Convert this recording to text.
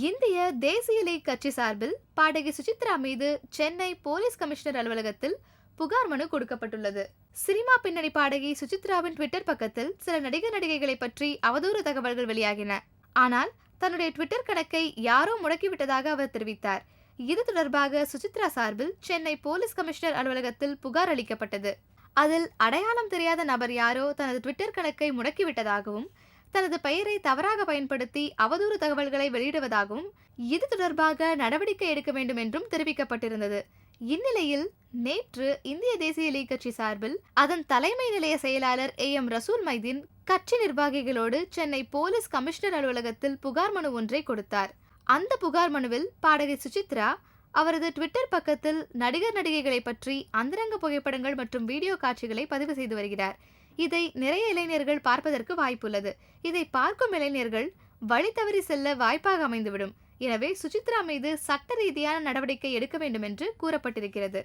இந்திய தேசிய லீக் கட்சி சார்பில் பாடகி சுசித்ரா மீது சென்னை போலீஸ் கமிஷனர் அலுவலகத்தில் புகார் மனு கொடுக்கப்பட்டுள்ளது. சினிமா பின்னணி பாடகி சுசித்ராவின் ட்விட்டர் பக்கத்தில் சில நடிகர் நடிகைகளை பற்றி அவதூறு தகவல்கள் வெளியாகின. ஆனால் தன்னுடைய ட்விட்டர் கணக்கை யாரோ முடக்கிவிட்டதாக அவர் தெரிவித்தார். இது தொடர்பாக சுசித்ரா சார்பில் சென்னை போலீஸ் கமிஷனர் அலுவலகத்தில் புகார் அளிக்கப்பட்டது. அதில் அடையாளம் தெரியாத நபர் யாரோ தனது ட்விட்டர் கணக்கை முடக்கிவிட்டதாகவும் தனது பெயரை தவறாக பயன்படுத்தி அவதூறு தகவல்களை வெளியிடுவதாகவும் இது தொடர்பாக நடவடிக்கை எடுக்க வேண்டும் என்றும் தெரிவிக்கப்பட்டிருந்தது. இந்நிலையில் நேற்று இந்திய தேசிய லீக் கட்சி சார்பில் அதன் தலைமை நிலைய செயலாளர் ஏ. எம். ரசூல் மைதீன் கட்சி நிர்வாகிகளோடு சென்னை போலீஸ் கமிஷனர் அலுவலகத்தில் புகார் மனு ஒன்றை கொடுத்தார். அந்த புகார் மனுவில் பாடகி சுசித்ரா அவரது ட்விட்டர் பக்கத்தில் நடிகர் நடிகைகளை பற்றி அந்தரங்க புகைப்படங்கள் மற்றும் வீடியோ காட்சிகளை பதிவு செய்து வருகிறார். இதை நிறைய இளைஞர்கள் பார்ப்பதற்கு வாய்ப்புள்ளது. இதை பார்க்கும் இளைஞர்கள் வழி தவறி செல்ல வாய்ப்பாக அமைந்துவிடும். எனவே சுசித்ரா மீது சட்ட ரீதியான நடவடிக்கை எடுக்க வேண்டும் என்று கூறப்பட்டிருக்கிறது.